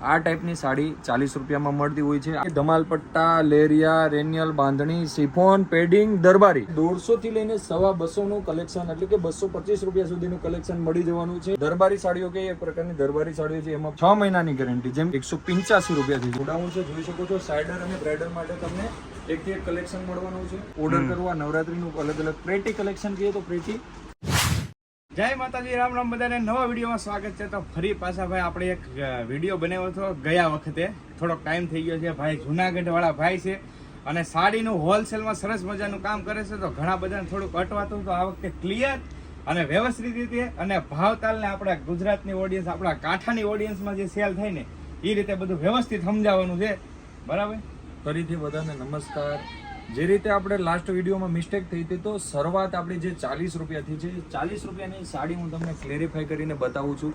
આ ટાઈપની સાડી ચાલીસ રૂપિયામાં મળતી હોય છે. ધમાલપટ્ટા લેરિયા રેનિયલ બાંધણી સિફોન પેડિંગ દરબારી. દોઢસો થી લઈને સવા બસો નું કલેક્શન એટલે કે બસો પચીસ રૂપિયા સુધીનું કલેક્શન મળી જવાનું છે. દરબારી સાડીઓ કે એક પ્રકારની દરબારી સાડીઓ છે એમાં છ મહિનાની ગેરંટી જેમ એકસો પંચ્યાસી રૂપિયાથી. ગોડાઉન છે જોઈ શકો છો સાઇડર અને બ્રાઇડર માટે તમને એકથી એક કલેક્શન મળવાનું છે. ઓર્ડર કરવા નવરાત્રીનું અલગ અલગ પ્રેટી કલેક્શન કહીએ તો પ્રેટી જય માતાજી, રામ રામ બધાને નવા વિડીયોમાં સ્વાગત છે. તો ફરી પાછા ભાઈ આપણે એક વીડિયો બનાવ્યો હતો ગયા વખતે. થોડોક ટાઈમ થઈ ગયો છે. ભાઈ જુનાગઢવાળા ભાઈ છે અને સાડીનું હોલસેલમાં સરસ મજાનું કામ કરે છે. તો ઘણા બધાને થોડુંક અટવાતું તો આ વખતે ક્લિયર અને વ્યવસ્થિત રીતે અને ભાવતાલને આપણા ગુજરાતની ઓડિયન્સ આપણા કાંઠાની ઓડિયન્સમાં જે સેલ થાય ને, એ રીતે બધું વ્યવસ્થિત સમજાવવાનું છે. બરાબર? ફરીથી બધાને નમસ્કાર. જે રીતે આપણે લાસ્ટ વિડીયોમાં મિસ્ટેક થઈ હતી, તો શરૂઆત આપણી જે ચાલીસ રૂપિયાથી છે, ચાલીસ રૂપિયાની સાડી હું તમને ક્લેરિફાઈ કરીને બતાવું છું.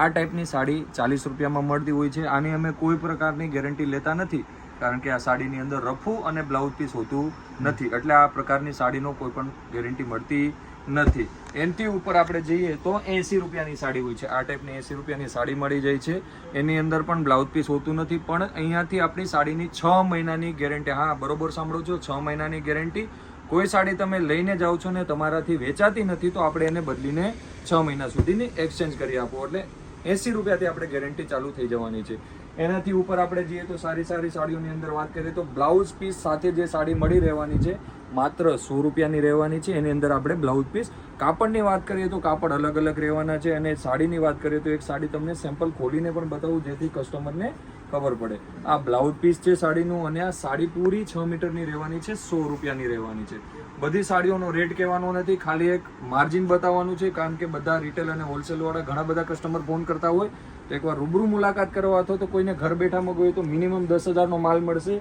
આ ટાઈપની સાડી ચાલીસ રૂપિયામાં મળતી હોય છે. આની અમે કોઈ પ્રકારની ગેરંટી લેતા નથી, કારણ કે આ સાડીની અંદર રફું અને બ્લાઉઝ પીસ હોતું નથી. એટલે આ પ્રકારની સાડીનો કોઈ પણ ગેરંટી મળતી નથી. એનથી ઉપર આપણે જઈએ તો એંસી રૂપિયાની સાડી હોય છે. આ ટાઈપની એંસી રૂપિયાની સાડી મળી જાય છે. એની અંદર પણ બ્લાઉઝ પીસ હોતું નથી, પણ અહીંયાથી આપણી સાડીની છ મહિનાની ગેરંટી. હા, બરોબર સાંભળો છો? છ મહિનાની ગેરંટી. કોઈ સાડી તમે લઈને જાઓ છો ને તમારાથી વેચાતી નથી, તો આપણે એને બદલીને છ મહિના સુધીની એક્સચેન્જ કરી આપો. એટલે એંસી રૂપિયાથી આપણે ગેરંટી ચાલુ થઈ જવાની છે. એનાથી ઉપર આપણે જઈએ તો સારી સારી સાડીઓની અંદર વાત કરીએ તો બ્લાઉઝ પીસ સાથે જે સાડી મળી રહેવાની છે માત્ર સો રૂપિયાની રહેવાની છે. એની અંદર આપણે બ્લાઉઝ પીસ કાપડની વાત કરીએ તો કાપડ અલગ અલગ રહેવાના છે અને સાડીની વાત કરીએ તો એક સાડી તમને સેમ્પલ ખોલીને પણ બતાવું, જેથી કસ્ટમરને ખબર પડે. આ બ્લાઉઝ પીસ છે સાડીનું અને આ સાડી પૂરી છ મીટરની રહેવાની છે, સો રૂપિયાની રહેવાની છે. બધી સાડીઓનો રેટ કહેવાનો નથી, ખાલી એક માર્જિન બતાવવાનું છે, કારણ કે બધા રિટેલ અને હોલસેલવાળા ઘણા બધા કસ્ટમર ફોન કરતા હોય. તો એકવાર રૂબરૂ મુલાકાત કરવા અથવા તો કોઈને ઘર બેઠા મગો તો મિનિમમ દસ હજારનો માલ મળશે.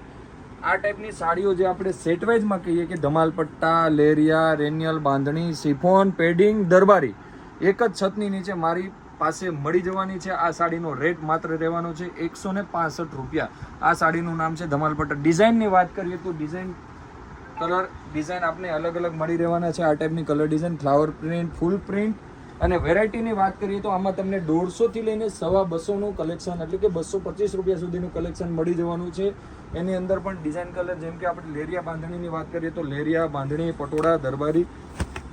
આ ટાઈપની સાડીઓ જે આપણે સેટવાઇઝમાં કહીએ કે ધમાલપટ્ટા લેરિયા, રેનિયલ, બાંધણી સિફોન પેડિંગ, દરબારી, એક જ છતની નીચે મારી પાસે મળી જવાની છે. આ સાડીનો રેટ માત્ર રહેવાનો છે એકસો ને રૂપિયા. આ સાડીનું નામ છે ધમાલપટ્ટા ડિઝાઇનની વાત કરીએ તો ડિઝાઇન કલર ડિઝાઇન આપને અલગ અલગ મળી રહેવાના છે. આ ટાઈપની કલર ડિઝાઇન ફ્લાવર પ્રિન્ટ ફૂલ પ્રિન્ટ અને વેરાયટીની વાત કરીએ તો આમાં તમને દોઢસોથી લઈને સવા બસોનું કલેક્શન એટલે કે બસો પચીસ રૂપિયા સુધીનું કલેક્શન મળી જવાનું છે. એની અંદર પણ ડિઝાઇન કલર જેમ કે આપણે લેરિયા બાંધણીની વાત કરીએ તો લેરિયા, બાંધણી, પટોળા, દરબારી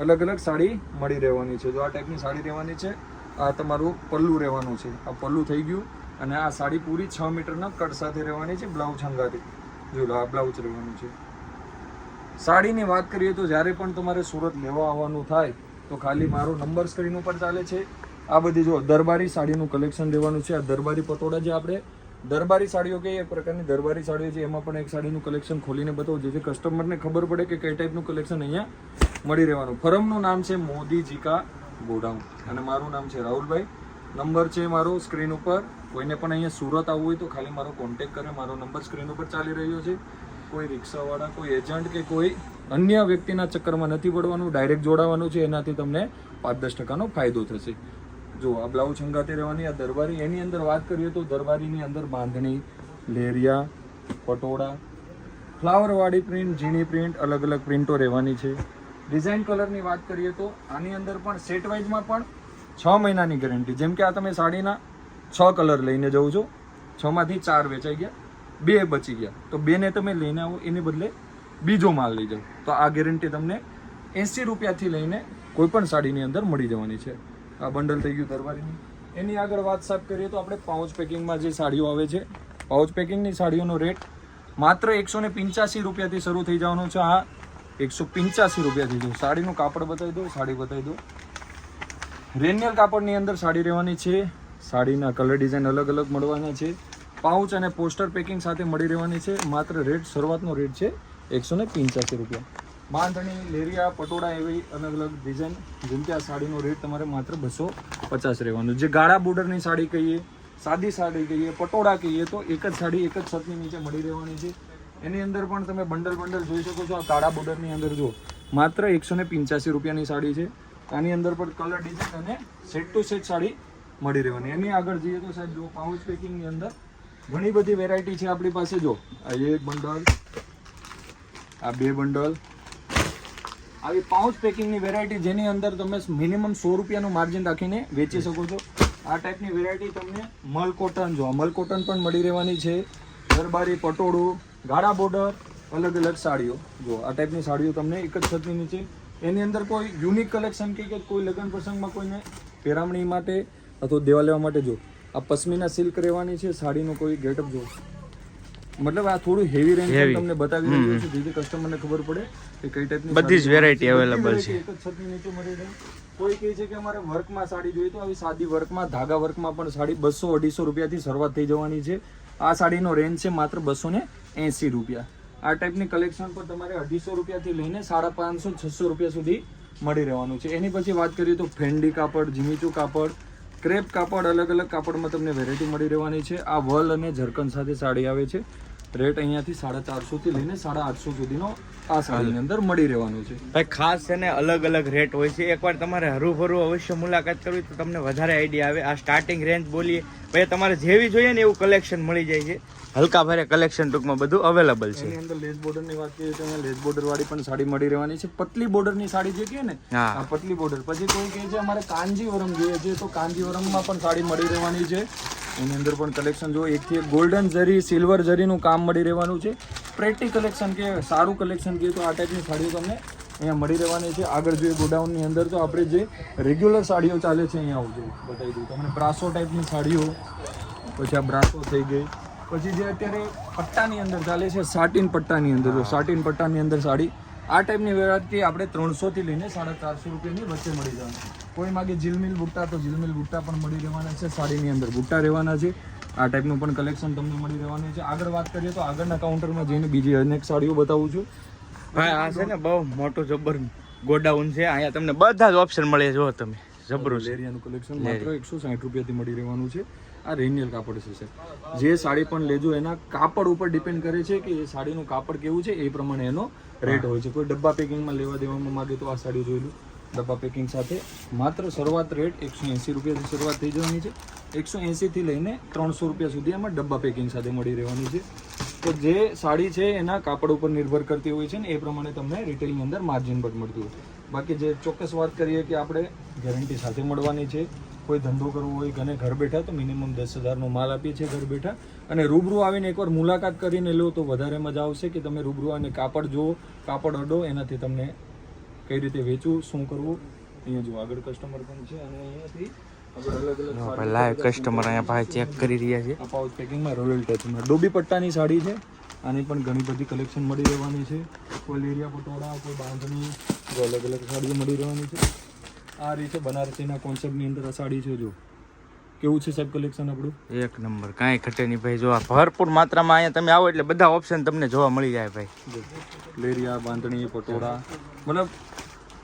અલગ અલગ સાડી મળી રહેવાની છે. જો આ ટાઈપની સાડી રહેવાની છે, આ તમારું પલ્લું રહેવાનું છે. આ પલ્લું થઈ ગયું અને આ સાડી પૂરી છ મીટરના કટ સાથે રહેવાની છે બ્લાઉઝ હંગાથી જો આ બ્લાઉઝ રહેવાનું છે. સાડીની વાત કરીએ તો જ્યારે પણ તમારે સુરત લેવા આવવાનું થાય તો ખાલી મારો નંબર સ્ક્રીન ઉપર ચાલે છે. આ બધી જો દરબારી સાડીનું કલેક્શન લેવાનું છે. આ દરબારી પટોળા જે આપણે, દરબારી સાડીઓ કે એક પ્રકારની દરબારી સાડીઓ છે, એમાં પણ એક સાડીનું કલેક્શન ખોલીને બતાવું. જેથી કસ્ટમરને ખબર પડે કે કઈ ટાઈપનું કલેક્શન અહીંયા મળી રહેવાનું. ફરમનું નામ છે મોદી જીકા ગોડાઉન. અને મારું નામ છે રાહુલભાઈ. નંબર છે મારો સ્ક્રીન ઉપર. કોઈને પણ અહીંયા સુરત આવવું હોય તો ખાલી મારો કોન્ટેક કરે. મારો નંબર સ્ક્રીન ઉપર ચાલી રહ્યો છે. કોઈ રિક્ષાવાળા, કોઈ એજન્ટ કે કોઈ અન્ય વ્યક્તિના ચક્કરમાં નથી પડવાનું, ડાયરેક્ટ જોડાવાનું છે, એનાથી તમને પાંચ દસ ટકાનો ફાયદો થશે. જો આ બ્લાઉઝ હંગાતે રહેવાની, આ દરબારી, એની અંદર વાત કરીએ તો દરબારીની અંદર બાંધણી, લેરિયા, પટોળા, ફ્લાવરવાળી પ્રિન્ટ, ઝીણી પ્રિન્ટ અલગ અલગ પ્રિન્ટો રહેવાની છે. ડિઝાઇન કલરની વાત કરીએ તો આની અંદર પણ સેટ વાઇઝમાં પણ છ મહિનાની ગેરંટી. જેમ કે આ તમે સાડીના છ કલર લઈને જવું છો છમાંથી ચાર વેચાઈ ગયા. બે બચી ગયા. તો બેને તમે લઈને આવો, એને બદલે બીજો માલ લઈ જાઓ. તો આ ગેરંટી તમને એંસી રૂપિયાથી લઈને કોઈ પણ સાડીની અંદર મળી જવાની છે. આ બંડલ થઈ ગયું દરબારીની એની આગળ વાત સાફ કરીએ તો આપણે પાઉચ પેકિંગમાં જે સાડીઓ આવે છે પાઉચ પેકિંગની સાડીઓનો રેટ માત્ર એકસો ને પંચ્યાસી રૂપિયાથી શરૂ થઈ જવાનો છે. આ એકસો પંચ્યાસી રૂપિયાથી જો સાડીનું કાપડ બતાવી દો સાડી બતાવી દો રેનિયલ કાપડની અંદર સાડી રહેવાની છે. સાડીના કલર ડિઝાઇન અલગ અલગ મળવાના છે. પાઉચ અને પોસ્ટર પેકિંગ સાથે મળી રહેવાની છે. માત્ર રેટ, શરૂઆતનો રેટ છે એકસો ને પંચ્યાસી રૂપિયા. બાંધણી લેરિયા, પટોળા એવી અલગ અલગ ડિઝાઇન જેમ કે આ સાડીનો રેટ તમારે માત્ર બસો પચાસ રહેવાનું. જે ગાળા બોર્ડરની સાડી કહીએ, સાદી સાડી કહીએ, પટોળા કહીએ, તો એક જ સાડી એક જ છતની નીચે મળી રહેવાની છે. એની અંદર પણ તમે બંડલ બંડલ જોઈ શકો છો. આ કાળા બોર્ડરની અંદર જો માત્ર એકસો ને પંચ્યાસી રૂપિયાની સાડી છે. આની અંદર પણ કલર ડિઝાઇન અને સેટ ટુ સેટ સાડી મળી રહેવાની. એની આગળ જઈએ તો સાહેબ જો પાઉચ પેકિંગની અંદર ઘણી બધી વેરાયટી છે આપણી પાસે, જો. આ એક બંડલ આ બે બંડલ આવી પાઉચ પેકિંગની વેરાયટી જેની અંદર તમે મિનિમમ સો રૂપિયાનું માર્જિન રાખીને વેચી શકો છો. આ ટાઈપની વેરાયટી તમને મલ કોટન જો મલ કોટન પણ મળી રહેવાની છે. દરબારી, પટોળું, ગાળા બોર્ડર અલગ અલગ સાડીઓ. જો, આ ટાઈપની સાડીઓ તમને એક જ છતની નીચે એની અંદર કોઈ યુનિક કલેક્શન કે કોઈ લગ્ન પ્રસંગમાં કોઈને પેરામણી માટે અથવા દેવા લેવા માટે, જો આ પશ્મિના સિલ્ક રહેવાની છે સાડીનો કોઈ ગેટઅપ જો મતલબ આ થોડું હેવી રેન્જ તમને બતાવી રહ્યો છું. જેથી કસ્ટમરને ખબર પડે કે કઈ ટાઈપની બધી જ વેરાયટી અવેલેબલ છે. એક જ છતની નીચે મળી રહે. કોઈ કહે છે કે અમારે વર્કમાં સાડી જોઈએ તો આવી સાદી વર્કમાં ધાગા વર્કમાં પણ સાડી બસો અઢીસો રૂપિયાથી શરૂઆત થઈ જવાની છે. આ સાડીનો રેન્જ છે માત્ર બસો ને એંસી રૂપિયા. આ ટાઈપની કલેક્શન પર તમારે અઢીસો રૂપિયાથી લઈને સાડા પાંચસો છસો રૂપિયા સુધી મળી રહેવાનું છે. એની પછી વાત કરીએ તો ફેન્ડી કાપડ જીમીચું કાપડ ક્રેપ કાપડ, અલગ અલગ કાપડમાં તમને વેરાયટી મળી રહેવાની છે. આ વલ અને ઝરકન સાથે સાડી આવે છે. રેટ અહીંયાથી સાડા ચારસોથી લઈને સાડા આઠસો સુધીનો આ સાડીની અંદર મળી રહેવાનું છે. ભાઈ ખાસ છે ને અલગ અલગ રેટ હોય છે. એકવાર તમારે હરુભરું અવશ્ય મુલાકાત કરવી તો તમને વધારે આઈડિયા આવે. આ સ્ટાર્ટિંગ રેન્જ બોલીએ. ભાઈ તમારે જેવી જોઈએ ને એવું કલેક્શન મળી જાય છે. હલકા ભારે કલેક્શન ટૂંકમાં બધું અવેલેબલ છે. એની અંદર લેસ બોર્ડરની વાત કરીએ તો લેસ બોર્ડર વાળી પણ સાડી મળી રહેવાની છે. પતલી બોર્ડરની સાડી જે કહે ને આ પતલી બોર્ડર પછી કોઈ કહે છે અમારે કાંજીવરમ જોઈએ છે તો કાંજીવરમમાં પણ સાડી મળી રહેવાની છે. એની અંદર પણ કલેક્શન જો એકથી એક ગોલ્ડન જરી સિલ્વર જરીનું કામ મળી રહેવાનું છે. પ્રેટી કલેક્શન કે સારું કલેક્શન કહીએ તો આ ટાઈપની સાડીઓ તમને અહીંયા મળી રહેવાની છે. આગળ જોઈએ ગોડાઉનની અંદર તો આપણે જે રેગ્યુલર સાડીઓ ચાલે છે અહીંયા આવજો બતાવી દઉં તમને. બ્રાસો ટાઈપની સાડીઓ. પછી આ બ્રાસો થઈ ગઈ. પછી જે અત્યારે પટ્ટાની અંદર ચાલે છે, સાટીન પટ્ટાની અંદર. જો સાટીન પટ્ટાની અંદર સાડી આ ટાઈપની વેરાયટી આપણે ત્રણસોથી લઈને સાડા ચારસો રૂપિયાની વચ્ચે મળી જવાની કોઈ માગે જીલમિલ બુટ્ટા તો જીલમિલ બુટ્ટા પણ મળી રહેવાના છે. સાડીની અંદર બુટ્ટા રહેવાના છે. આ ટાઈપનું પણ કલેક્શન તમને મળી રહેવાનું છે. આગળ વાત કરીએ તો આગળના કાઉન્ટરમાં જઈને બીજી અનેક સાડીઓ બતાવું છું. ભાઈ આ છે ને બહુ મોટું જબર ગોડાઉન છે. અહીંયા તમને બધા જ ઓપ્શન મળે. જો તમે. જબરું છે. લેરિયાનું કલેક્શન માત્ર એકસો સાઠ રૂપિયાથી મળી રહેવાનું છે. આ રેન્યુઅલ કાપડ છે સર જે સાડી પણ લેજો એના કાપડ ઉપર ડિપેન્ડ કરે છે કે એ સાડીનું કાપડ કેવું છે એ પ્રમાણે એનો રેટ હોય છે. કોઈ ડબ્બા પેકિંગમાં લેવા દેવામાં માગે તો આ સાડી જોઈ લો. ડબ્બા પેકિંગ સાથે માત્ર શરૂઆત રેટ એકસો એંસી રૂપિયાથી શરૂઆત થઈ જવાની છે. એકસો એંસીથી લઈને ત્રણસો રૂપિયા સુધી એમાં ડબ્બા પેકિંગ સાથે મળી રહેવાની છે. તો જે સાડી છે એના કાપડ ઉપર નિર્ભર કરતી હોય છે ને એ પ્રમાણે તમને રિટેલની અંદર માર્જિન પણ મળતું હોય. બાકી જે ચોક્કસ વાત કરીએ કે આપણે ગેરંટી સાથે મળવાની છે કોઈ ધંધો કરવો હોય ઘરે ઘર બેઠા તો મિનિમમ દસ હજારનો માલ આપીએ છીએ ઘર બેઠા. અને રૂબરૂ આવીને એકવાર મુલાકાત કરીને લો તો વધારે મજા આવશે કે તમે રૂબરૂ આવીને કાપડ જુઓ કાપડ અડો એનાથી તમને કઈ રીતે વેચવું શું કરવું અહીંયા જો આગળ કસ્ટમર પણ છે અને અહીંયાથી લાઈવ કસ્ટમર અહીંયા ભાઈ ચેક કરી રહ્યા છે. પાઉચ પેકિંગમાં રોયલ ટચમાં ડોબી પટ્ટાની સાડી છે. આની પણ ઘણી બધી કલેક્શન મળી રહેવાની છે. કોઈ લેરિયા પટોળા કોઈ બાંધણી જો અલગ અલગ સાડીઓ મળી રહેવાની છે. આ રીતે બનારસીના કોન્સેપ્ટની અંદર આ સાડી છે જો. કેવું છે સાહેબ કલેક્શન આપણું? એક નંબર કાંઈ ઘટે નહીં ભાઈ. જો આ ભરપૂર માત્રામાં અહીંયા તમે આવો એટલે બધા ઓપ્શન તમને જોવા મળી જાય ભાઈ. લેરિયા બાંધણી પટોળા. મતલબ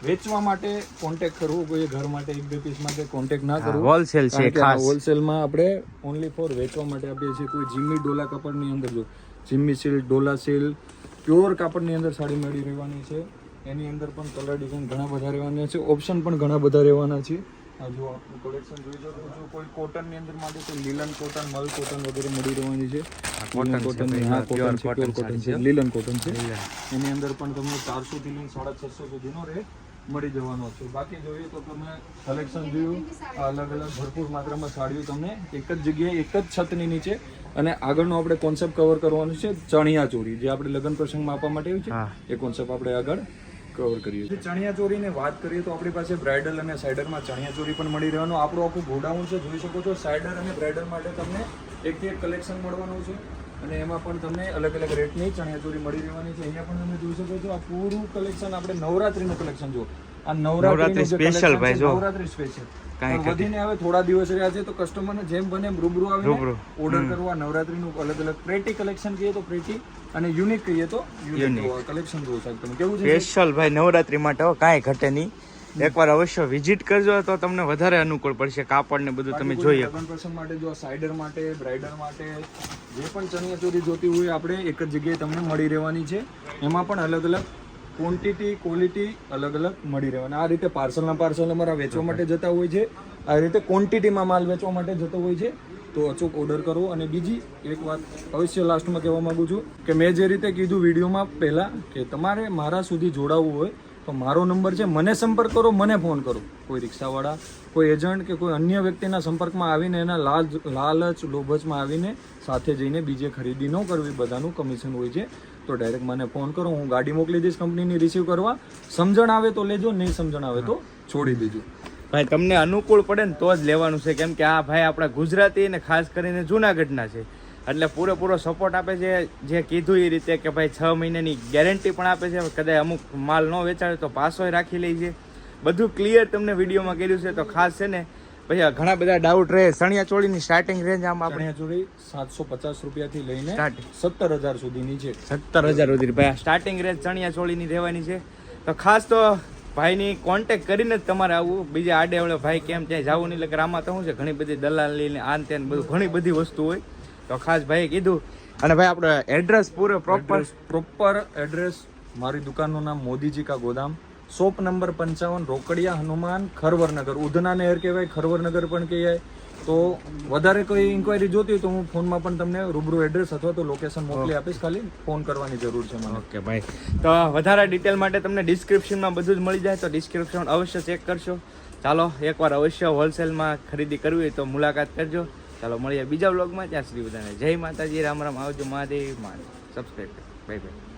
વેચવા માટે કોન્ટેક્ટ કરવો કોઈ ઘર માટે એક બે પીસ માટે કોન્ટેક્ટ ના કરવો. હોલસેલ છે ખાસ. હોલસેલમાં આપણે ઓનલી ફોર વેચવા માટે આપીએ છીએ. કોઈ જીમી ડોલા કાપડની અંદર જો. Jimmy silk dola silk pure કાપડની અંદર સાડી મળી રહેવાની છે. એની અંદર પણ કલર ડિઝાઇન ઘણા બધા રહેવાના છે. ઓપ્શન પણ ઘણા બધા રહેવાના છે. આ જો આપણું કલેક્શન જોઈ શકો છો. કોઈ કોટનની અંદર માટે તો લીલન કોટન મલ કોટન વગેરે મળી રહેવાની છે. cotton કોટન હા કોટન છે cotton કોટન છે. છે. લીલન કોટન છે. એની અંદર પણ તમને ચારસોથી લઈને સાડા છસો સુધીનો રેટ મળી જવાનો છે. બાકી જોઈએ તો તમે કલેક્શન જોયું અલગ અલગ ભરપૂર માત્રામાં સાડીઓ તમને એક જ જગ્યાએ એક જ છતની નીચે અને આગળનો આપણે કોન્સેપ્ટ કવર કરવાનો છે ચણિયા ચોરી. જે આપણે લગ્ન પ્રસંગમાં આપવા માટે આવ્યું છે એ કોન્સેપ્ટ આપણે આગળ કવર કરીએ ચણિયા ચોરીની વાત કરીએ તો આપણી પાસે બ્રાઇડલ અને સાઇડરમાં ચણિયા ચોરી પણ મળી રહેવાનું. આપણું આખું ગોડાઉન છે, જોઈ શકો છો. સાઇડર અને બ્રાઇડલ માટે તમને એકથી એક કલેક્શન મળવાનું છે. અને એમાં પણ તમને અલગ અલગ રેટની ચણિયા ચોરી મળી રહેવાની છે. અહીંયા પણ તમે જોઈ શકો છો, આ પૂરું કલેક્શન આપણે નવરાત્રીનું કલેક્શન જો આ નવરાત્રી સ્પેશિયલ ભાઈ જો. નવરાત્રી સ્પેશિયલ કાંઈ વધીને હવે થોડા દિવસ રહ્યા છે તો કસ્ટમરને જેમ બને એમ રૂબરૂ. આવીને ઓર્ડર કરવા નવરાત્રીનું અલગ અલગ પ્રેટી કલેક્શન કહીએ તો પ્રેટી અને યુનિક કહીએ તો યુનિક કલેક્શન જોઈ શકો તમે કેવું છે સ્પેશિયલ ભાઈ નવરાત્રી માટે કાંઈ ઘટે નહીં. એકવાર અવશ્ય વિઝિટ કરજો તો તમને વધારે અનુકૂળ પડશે કાપડ ને બધું તમે જોઈએ. લગ્ન પ્રસંગ માટે જો સાઇડર માટે બ્રાઇડર માટે જે પણ ચણિયા ચોરી જોતી હોય આપણે એક જ જગ્યાએ તમને મળી રહેવાની છે. એમાં પણ અલગ અલગ ક્વોન્ટિટી ક્વોલિટી અલગ અલગ મળી રહેવાની આ રીતે પાર્સલના પાર્સલ અમારા વેચવા માટે જતા હોય છે. આ રીતે ક્વોન્ટિટીમાં માલ વેચવા માટે જતો હોય છે. તો અચૂક ઓર્ડર કરો. અને બીજી એક વાત અવશ્ય લાસ્ટમાં કહેવા માગું છું કે મેં જે રીતે કીધું વિડીયોમાં પહેલાં કે તમારે મારા સુધી જોડાવવું હોય તો મારો નંબર છે. મને સંપર્ક કરો, મને ફોન કરો. કોઈ રિક્ષાવાળા, કોઈ એજન્ટ કે કોઈ અન્ય વ્યક્તિના સંપર્કમાં આવીને એના લાલ લાલચ, લોભચમાં આવીને સાથે જઈને બીજે ખરીદી ન કરવી. બધાનું કમિશન હોય છે. તો ડાયરેક્ટ મને ફોન કરો હું ગાડી મોકલી દઈશ કંપનીની રિસીવ કરવા. સમજણ આવે તો લેજો નહીં સમજણ આવે તો છોડી દેજો. ભાઈ તમને અનુકૂળ પડે ને તો જ લેવાનું છે. કેમ કે આ ભાઈ આપણા ગુજરાતી અને ખાસ કરીને જૂનાગઢના છે. એટલે પૂરેપૂરો સપોર્ટ આપે છે. જે કીધું એ રીતે કે ભાઈ છ મહિનાની ગેરંટી પણ આપે છે. કદાચ અમુક માલ ન વેચાડે તો પાસોય રાખી લે છે. બધું ક્લિયર તમને વિડીયોમાં કર્યું છે. તો ખાસ છે ને પછી ઘણા બધા ડાઉટ રહે. સણિયા ચોળીની સ્ટાર્ટિંગ રેન્જ આમ આપણે ચોળી સાતસો પચાસ રૂપિયાથી લઈને સત્તર હજાર સુધીની છે. સત્તર હજાર સુધી ભાઈ સ્ટાર્ટિંગ રેન્જ ચણિયા ચોળીની રહેવાની છે. તો ખાસ તો ભાઈની કોન્ટેક કરીને જ તમારે આવવું બીજા આડે આવડે ભાઈ કેમ ત્યાં જવું નહીં એટલે આમાં તો શું છે ઘણી બધી દલાલી ને આન તેન બધું ઘણી બધી વસ્તુ હોય. તો ખાસ ભાઈએ કીધું. અને ભાઈ આપણે એડ્રેસ પૂરો પ્રોપર પ્રોપર એડ્રેસ મારી દુકાનનું નામ મોદીજી કા ગોદામ. શોપ નંબર પંચાવન રોકડિયા હનુમાન ખરવરનગર. ઉધના નહેર કહેવાય ખરવરનગર પણ કહેવાય. તો વધારે કોઈ ઇન્ક્વાયરી જોતી હોય તો હું ફોનમાં પણ તમને રૂબરૂ એડ્રેસ અથવા તો લોકેશન મોકલી આપીશ. ખાલી ફોન કરવાની જરૂર છે મને. ઓકે ભાઈ તો વધારે ડિટેલ માટે તમને ડિસ્ક્રિપ્શનમાં બધું જ મળી જાય તો ડિસ્ક્રિપ્શન અવશ્ય ચેક કરશો ચાલો એકવાર અવશ્ય હોલસેલમાં ખરીદી કરવી હોય તો મુલાકાત કરજો. ચાલો મળીએ બીજા બ્લોગમાં ત્યાં સુધી બધાને જય માતાજી. રામ રામ. આવજો Mahadev Mahadev subscribe bye bye